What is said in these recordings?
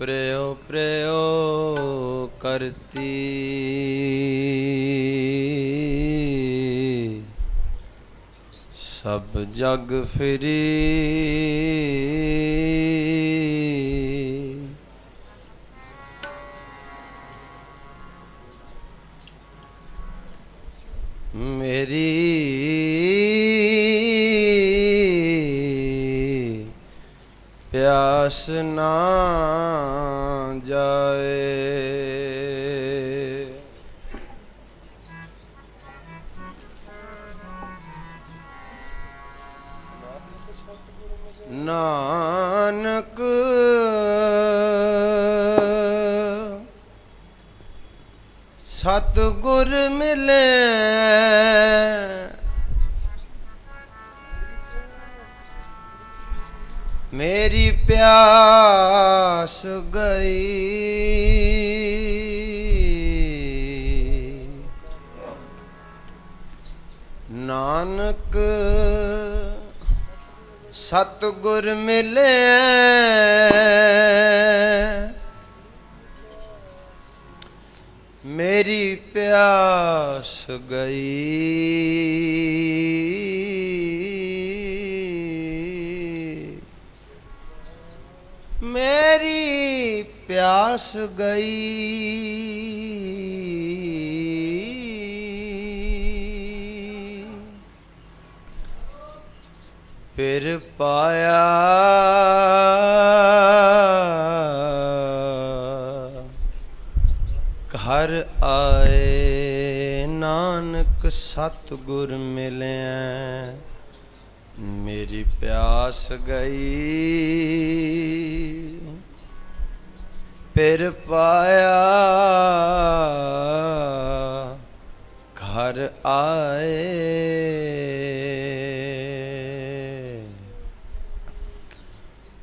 ਪ੍ਰਯੋ ਪ੍ਰਯੋ ਕਰਤੀ। ਸਭ ਜਗ ਫਿਰੀ। ਪਿਆਸ ਨਾ ਜਾਏ। ਨਾਨਕ ਸਤ ਗੁਰ ਮਿਲੇ। ਪਿਆਸ ਗਈ। ਨਾਨਕ ਸਤਗੁਰ ਮਿਲੇ। ਮੇਰੀ ਪਿਆਸ ਗਈ। ਪਿਆਸ ਗਈ। ਫਿਰ ਪਾਇਆ ਘਰ ਆਏ ਨਾਨਕ ਸਤਿਗੁਰ ਮਿਲਿਆ। ਮੇਰੀ ਪਿਆਸ ਗਈ। ਫਿਰ ਪਾਇਆ ਘਰ ਆਏ।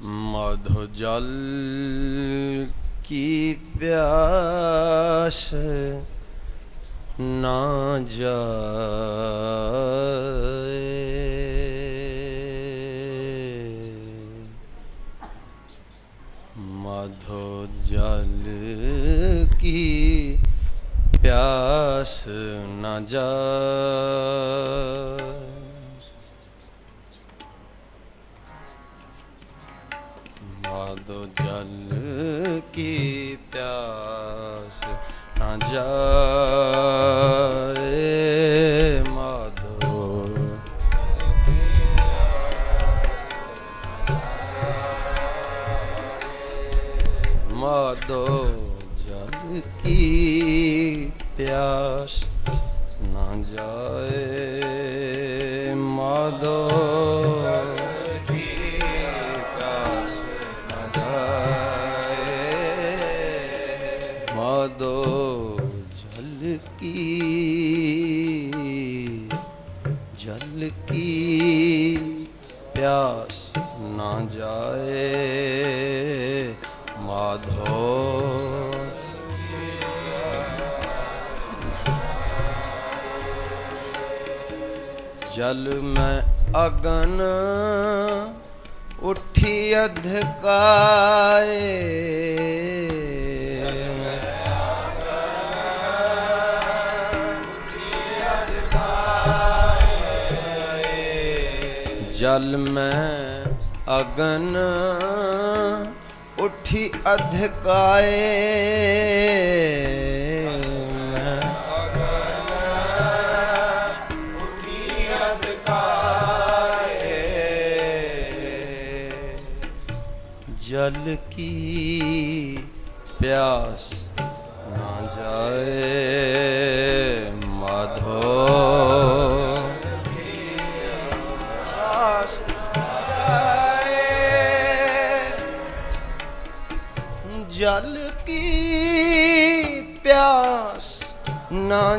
ਮਧੁ ਜਲ ਕੀ ਪਿਆਸ ਨਾ ਜਾਏ। ਕੀ ਪਿਆਸ ਨਾ ਜਾ ਕੀ ਪਿਆਸ ਨਾ ਜਾਏ ਮਾਧੋ। ਜਲ ਮੈਂ ਅਗਨ ਉਠੀ ਅਧਕਾਏ। ਜਲ ਮੈਂ ਅਗਨ ਉਠੀ ਅਧਕਾਏ। ਮੈਂ ਜਲ ਕੀ ਪਿਆਸ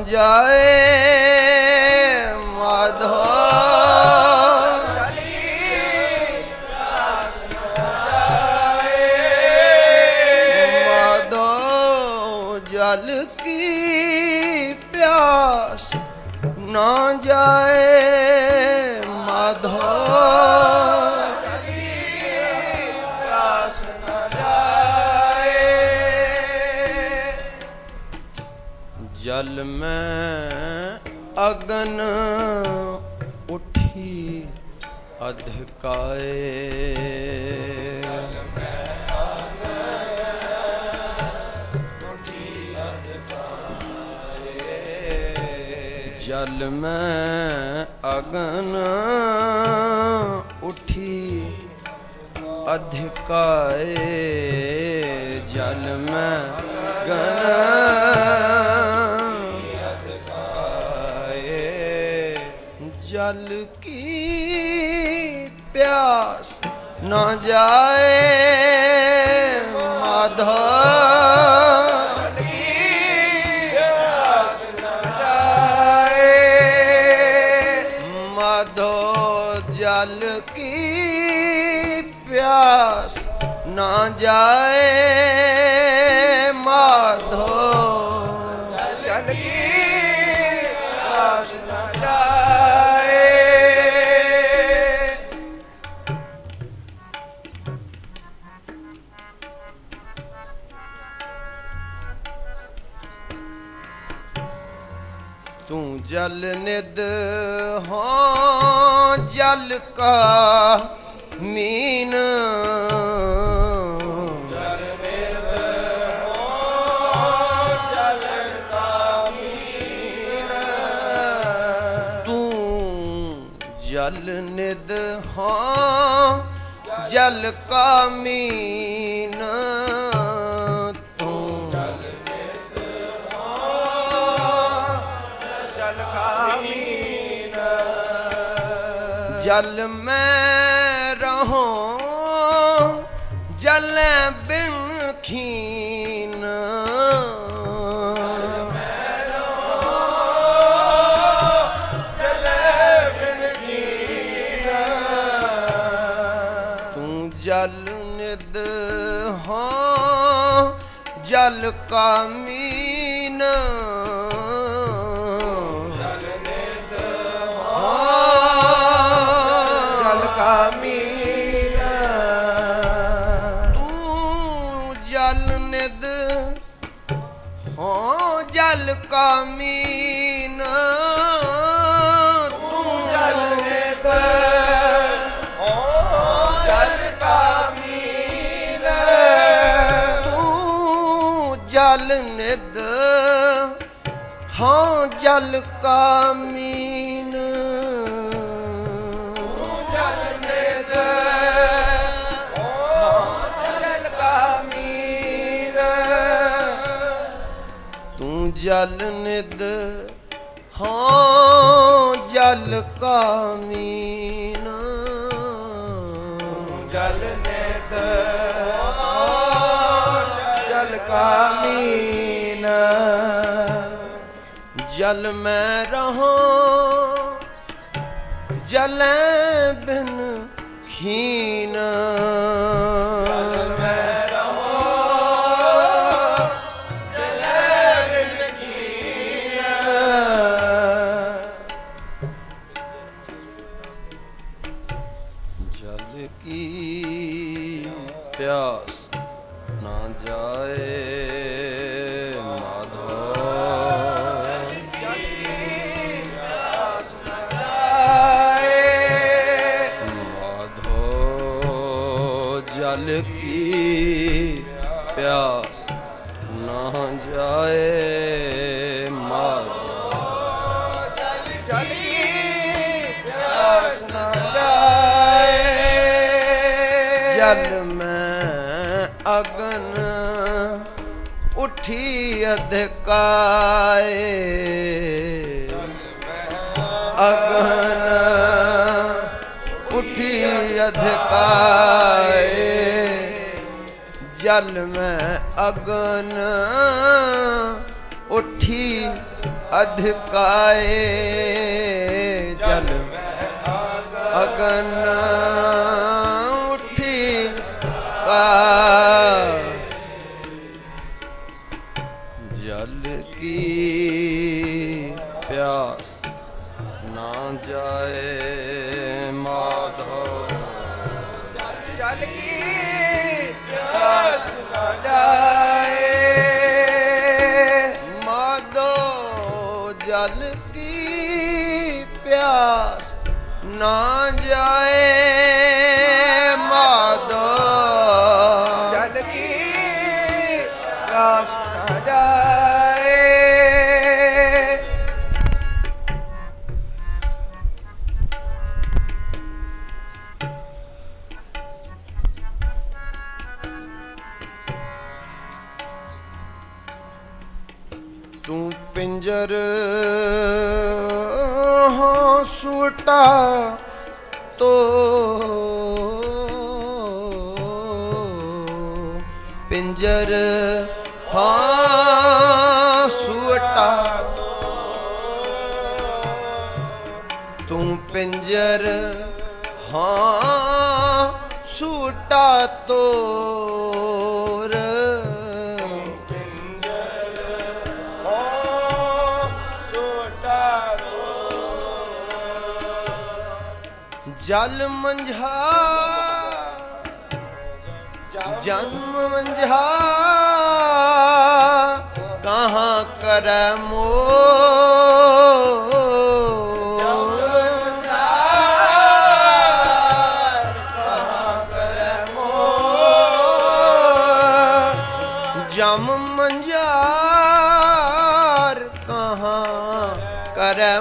ਜਾਏ ਮਾਧੋ ਮਾਧੋ ਜਲ ਕੀ ਪਿਆਸ ਨਾ ਜਾਏ। ਅਗਨ ਉਠੀ ਅਧਕਾਏ। ਜਲ ਮੈਂ ਅਗਨ ਉਠੀ ਅਧਿਕਾਏ। ਜਲ ਮੈਂ ਗਨ ਅਧਿਕਾਏ ਜਲ ਕੀ? ਪਿਆਸ ਨਾ ਜਾਏ ਜਲ ਕੀ? ਪਿਆਸ ਨਾ ਜਾਏ ਤੂੰ ਜਲ ਨਿਦ ਹਾਂ, ਜਲ ਕਾ ਮੀਨ। ਜਲ ਨਿਦ ਤੂੰ ਜਲ ਹਾਂ, ਜਲ ਕਾ ਮੀਨ। ਜਲ ਮੈਂ ਰਹੂੰ ਜਲ ਬਿਨ ਖੀਨ। ਤੂੰ ਜਲ ਨਿਦ ਹਾਂ ਜਲ ਕਾ ਜਲ ਨਿਦ ਹਾਂ ਜਲ ਕਾ ਮੀਨ। ਜਲ ਨਿਦ ਜਲ ਕਾ ਮੀਨ ਤੂੰ ਜਲ ਨਿਦ ਹਾਂ ਜਲ ਕਾ ਮੀਨ। ਜਲ ਕਾ ਜਲ ਮੈਂ ਰਹਾਂ ਜਲ ਬਿਨ ਖੀਨ। ਅਗਨ ਉਠੀ ਅਧਕਾਏ। ਅਗਨ ਉਠੀ ਅਧਕਾਏ। ਜਲ ਮੈਂ ਅਗਨ ਉਠੀ ਅਧਕਾਏ। ਜਲ ਅਗਨ ਉਠੀ ਕਾ ਜਲ ਪਿੰਜਰ ਹਾਂ ਸੁਟਾ। ਤੂੰ ਪਿੰਜਰ ਹਾਂ ਸੁਟਾ ਤੋਰ। ਜਲ ਮੰਝਾ ਜਨਮ ਮੰਝਾ ਕਹਾਂ ਕਰ ਮੋ ਜਮ ਮੰਝਾਰ ਕਹਾਂ ਕਰੈ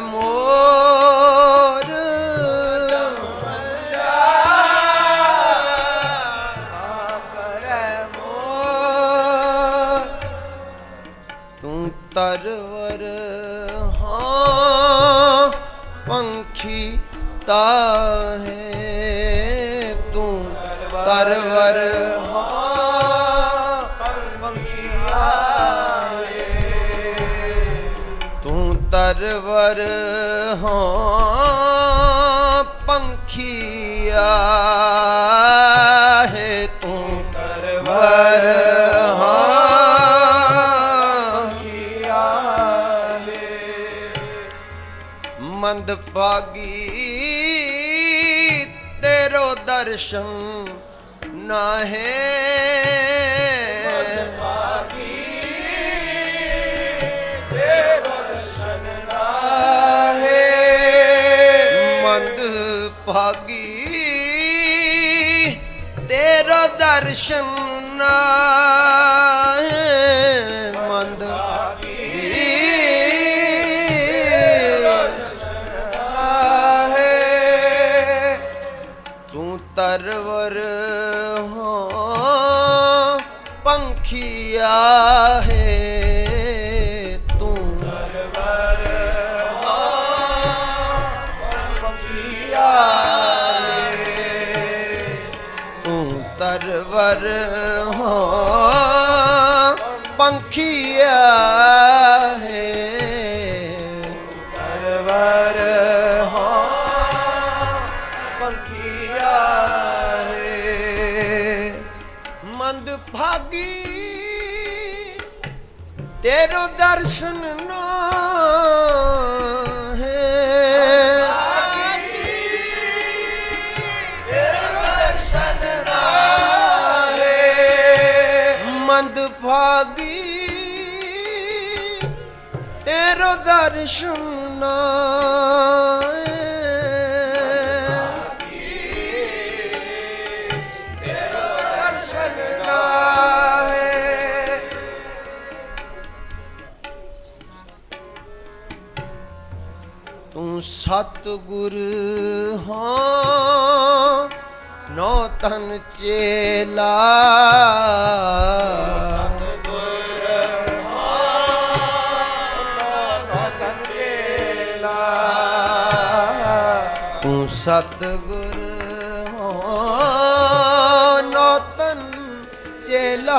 ਤਰਵਰ ਹਾਂ ਪੰਖੀ ਆਹੇ ਤੂੰ ਤਰਵਰ ਹਾਂ ਮੰਦ ਭਾਗੀ ਤੇਰੋ ਦਰਸ਼ਨ ਨਾ ਹੈ ਭਾਗੀ ਤੇਰਾ ਦਰਸ਼ਨ ਨਾਹੇ ਮੰਦ। ਤੂੰ ਤਰਵਰ ਹੋ ਪੰਖੀਆ ਭਾਗੀ ਤੇਰੋ ਦਰਸ਼ਨ ਤੂੰ ਸਤਿਗੁਰ ਹਾਂ ਨੋ ਤਨ ਚੇਲਾ। ਤੂੰ ਸਤਿਗੁਰ ਹਾਂ ਨੋ ਚੇਲਾ।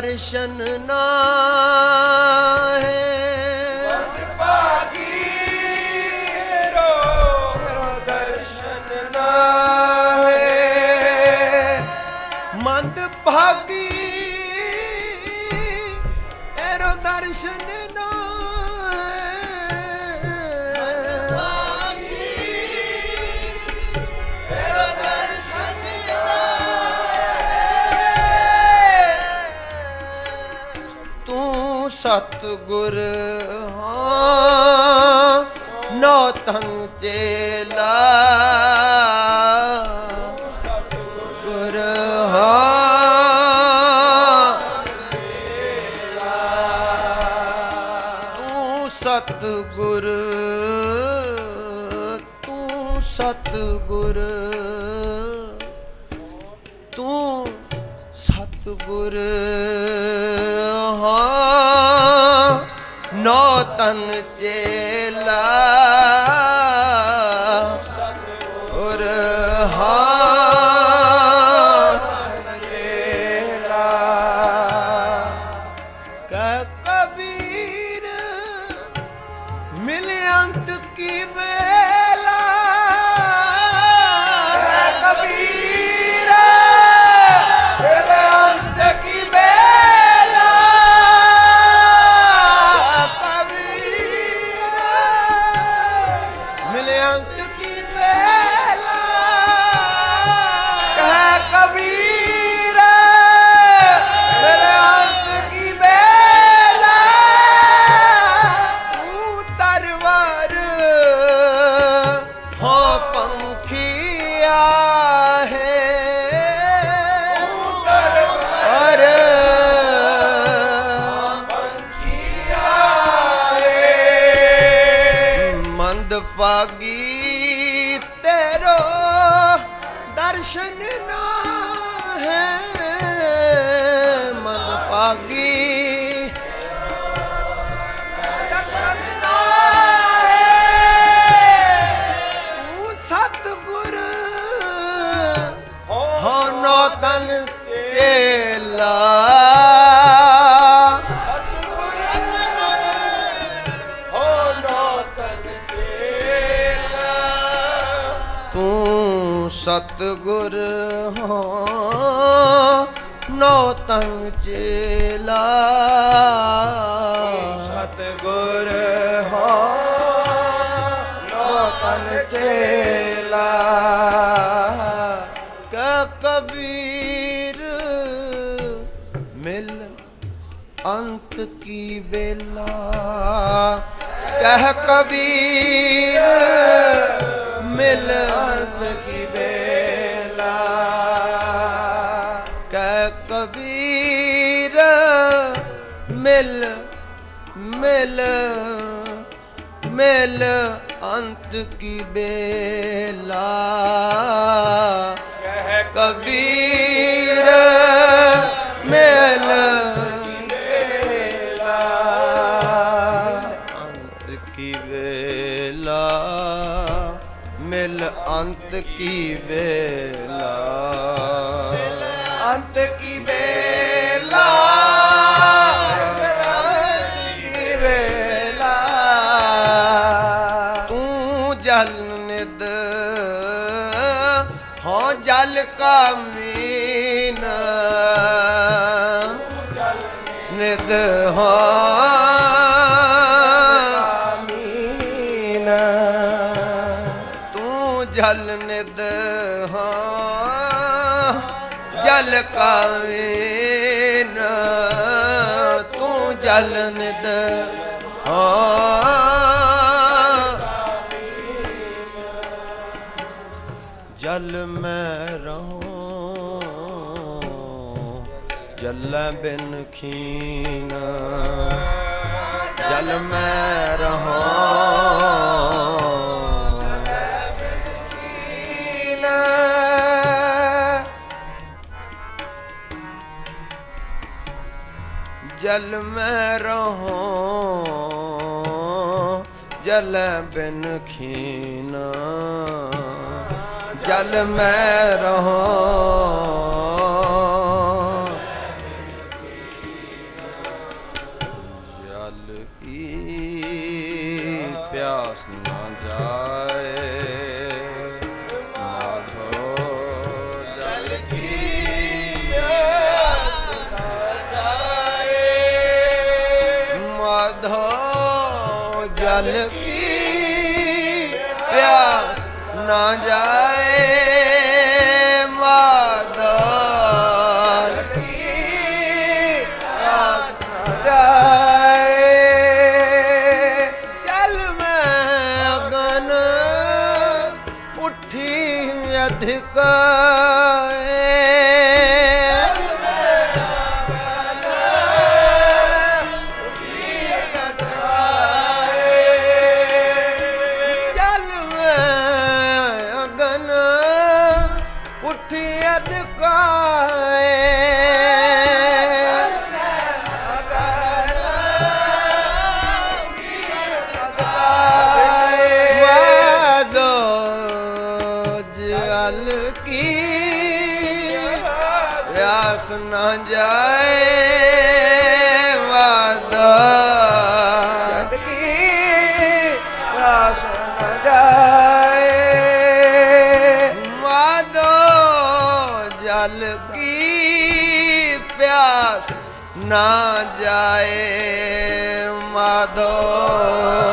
ਦਰਸ਼ਨ ਨਾ ਗੁਰ ਹਾਂ ਨੋ ਤੰਗ ਚੇਲਾ। ਗੁਰ ਹਾਂ ਤੂੰ ਸਤਗੁਰ ਤੂੰ ਸਤਗੁਰ ਤੂੰ ਸਤਗੁਰ। ਹਾਂ ਨੋ ਤਨ ਸਤਗੁਰ ਹੋ ਨੋ ਤੰਗ ਚੇਲਾ। ਸਤਗੁਰ ਹੋ ਨੋ ਤੰਗ ਚੇਲਾ। ਕ ਕਬੀਰ ਮਿਲ ਅੰਤ ਕੀ ਵੇਲਾ। ਕਹਿ ਕਬੀਰ ਮਿਲ ਅੰਤ ਕੀ ਮਿਲ ਮਿਲ ਅੰਤ ਕੀ ਵੇਲਾ ਕਹਿ ਕਬੀਰ ਮਿਲ ਅੰਤ ਕੀ ਵੇਲਾ ਮਿਲ ਅੰਤ ਕੀ ਵੇਲਾ ਅੰਤ ਕੀ ਵੇਲਾ ਜਲ ਮੈਂ ਰਹੂੰ, ਜਲ ਬਿਨ ਖੀਨਾ ਜਲ ਮੈਂ ਰਹੂੰ। ਜਲ ਬਿਨ ਖੀਨਾ ਜਲ ਮੈਂ ਰਹੂੰ, ਜਲ ਬਿਨ ਖੀਨਾ ਜਲ ਮੈਂ ਰਹੋ। ਜਲ ਕੀ ਪਿਆਸ ਨਾ ਜਾਏ। ਜਾਏ